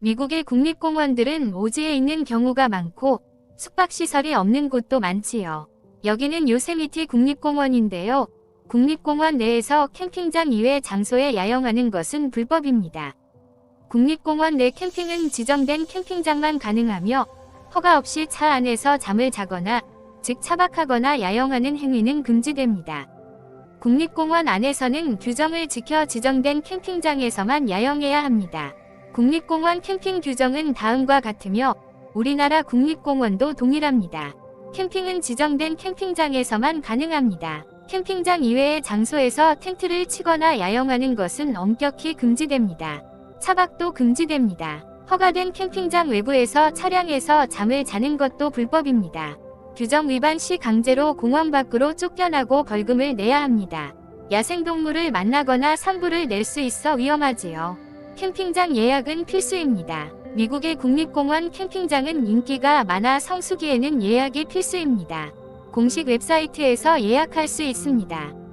미국의 국립공원들은 오지에 있는 경우가 많고 숙박시설이 없는 곳도 많지요. 여기는 요세미티 국립공원인데요. 국립공원 내에서 캠핑장 이외 장소에 야영하는 것은 불법입니다. 국립공원 내 캠핑은 지정된 캠핑장만 가능하며 허가 없이 차 안에서 잠을 자거나 즉 차박하거나 야영하는 행위는 금지됩니다. 국립공원 안에서는 규정을 지켜 지정된 캠핑장에서만 야영해야 합니다. 국립공원 캠핑 규정은 다음과 같으며 우리나라 국립공원도 동일합니다. 캠핑은 지정된 캠핑장에서만 가능합니다. 캠핑장 이외의 장소에서 텐트를 치거나 야영하는 것은 엄격히 금지됩니다. 차박도 금지됩니다. 허가된 캠핑장 외부에서 차량에서 잠을 자는 것도 불법입니다. 규정 위반 시 강제로 공원 밖으로 쫓겨나고 벌금을 내야 합니다. 야생동물을 만나거나 산부를 낼수 있어 위험하지요. 캠핑장 예약은 필수입니다. 미국의 국립공원 캠핑장은 인기가 많아 성수기에는 예약이 필수입니다. 공식 웹사이트에서 예약할 수 있습니다.